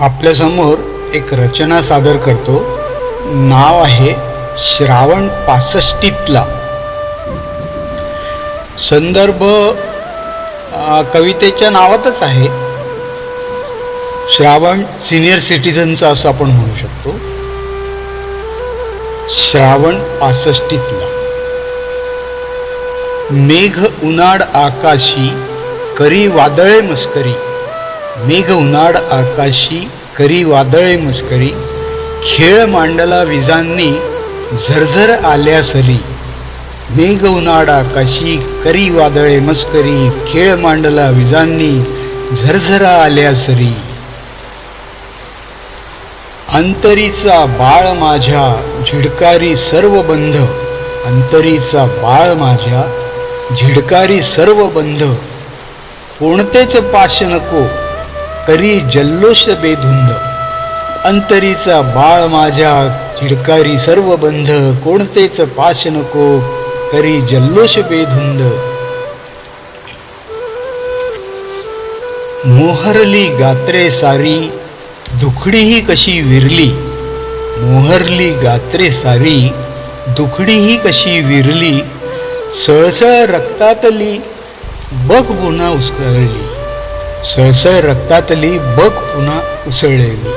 आपल्यासमोर एक रचना सादर करतो. नाव आहे श्रावण पासष्टीतला. संदर्भ कवितेच्या नावातच आहे. श्रावण सिनियर सिटीजनचा असं आपण म्हणू शकतो. श्रावण पासष्टीतला. मेघ उनाड आकाशी करी वादळे मस्करी. मेघ उनाड आकाशी करी वादळे मस्करी खेळ मांडला विजांनी झरझर आल्या सरी मेघ उनाड आकाशी करी वादळे मस्करी खेळ मांडला विजांनी झरझरा आल्या सरी अंतरीचा बाळ माझ्या झिडकारी सर्व बंध. अंतरीचा बाळ माझ्या झिडकारी सर्व बंध. कोणतेच पाश नको तरी जल्लोष बेधुंद. अंतरीचा बाळ माझ्या चिडकारी सर्व बंध. कोणतेच पाश नको करी जल्लोष बेधुंद. मोहरली गात्रे सारी दुखडीही कशी विरली. मोहरली गात्रे सारी दुखडीही कशी विरली. सळसळ रक्तातली बघ बुना उसकळली सळसळ रक्तातली बक पुन्हा उसळलेली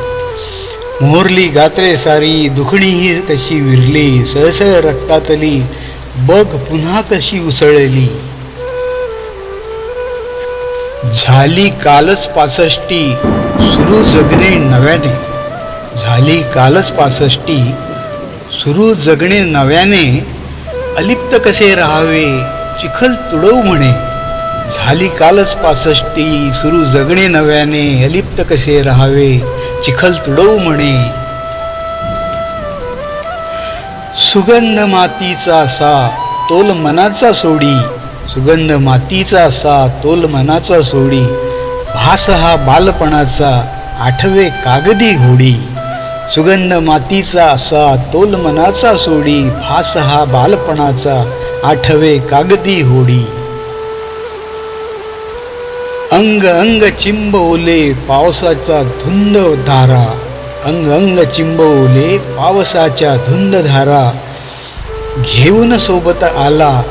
मोहरली गात्रे सारी दुखणीही कशी विरली. सळसळ रक्तातली बग पुन्हा कशी उसळली. झाली कालच पासष्टी सुरू जगणे नव्याने. झाली कालच पासष्टी सुरू जगणे नव्याने. अलिप्त कसे राहावे? चिखल तुडवू म्हणे. झाली कालच पासष्टी सुरू जगणे नव्याने अलिप्त कसे राहावे चिखल तुडवू म्हणे. सुगंध मातीचा असा तोल मनाचा सोडी. सुगंध मातीचा असा तोल मनाचा सोडी. भास हा बालपणाचा आठवे कागदी घोडी. सुगंध मातीचा असा तोल मनाचा सोडी. भास हा बालपणाचा आठवे कागदी होडी. अंग अंग चिंबवले पावसाचा धुंद धारा. अंग अंग चिंबवले पावसाच्या धुंद धारा. घेऊन सोबत आला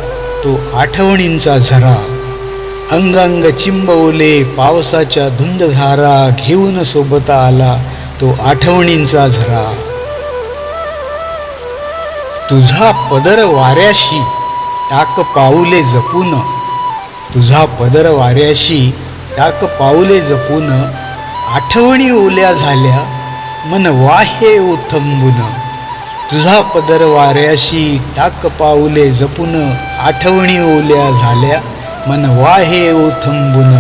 तो आठवणींचा झरा. अंग अंग चिंबवले पावसाच्या धुंद धारा. घेऊन सोबत आला तो आठवणींचा झरा. तुझा पदर वाऱ्याशी टाक पाऊले जपून. तुझा पदर वाऱ्याशी टाक पाऊले जपून आठवणी ओल्या झाल्या मन वाहे ओथंबून तुझा पदर वाऱ्याशी टाक पाऊले जपून आठवणी ओल्या झाल्या मन वाहे ओथंबून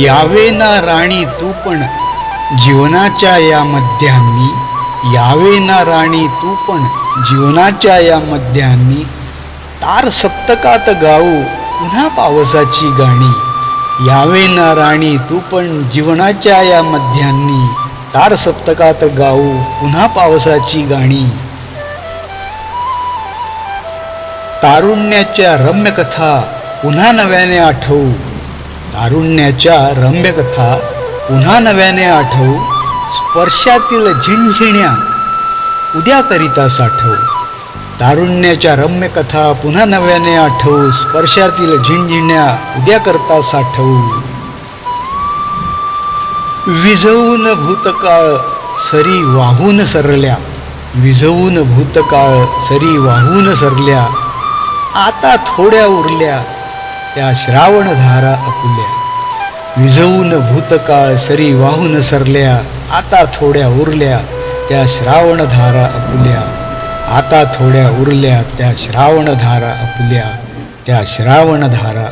यावे ना राणी तू पण जीवनाच्या या मध्यांनी यावे ना राणी तू पण जीवनाच्या या मध्यांनी तार सप्तकात गाऊ पुन्हा पावसाची गाणी. यावे ना राणी तू पण जीवनाच्या या मध्यांनी. तार सप्तकात गाऊ पुन्हा पावसाची गाणी. तारुण्याच्या रम्यकथा पुन्हा नव्याने आठवू. तारुण्याच्या रम्यकथा पुन्हा नव्याने आठवू. स्पर्शातील झिणझिण्या उद्याकरिता साठवू. तारुण्याच्या रम्य कथा पुन्हा नव्याने आठवू स्पर्शातील झिणझिण्या उद्या करता साठवू. विझवून भूतकाळ सरी वाहून सरल्या. विझवून भूतकाळ सरी वाहून सरल्या. आता थोड्या उरल्या त्या श्रावणधारा अपुल्या विझवून भूतकाळ सरी वाहून सरल्या आता थोड्या उरल्या त्या श्रावणधारा अपुल्या आता थोड्या उरल्या त्या श्रावणधारा आपल्या त्या श्रावणधारा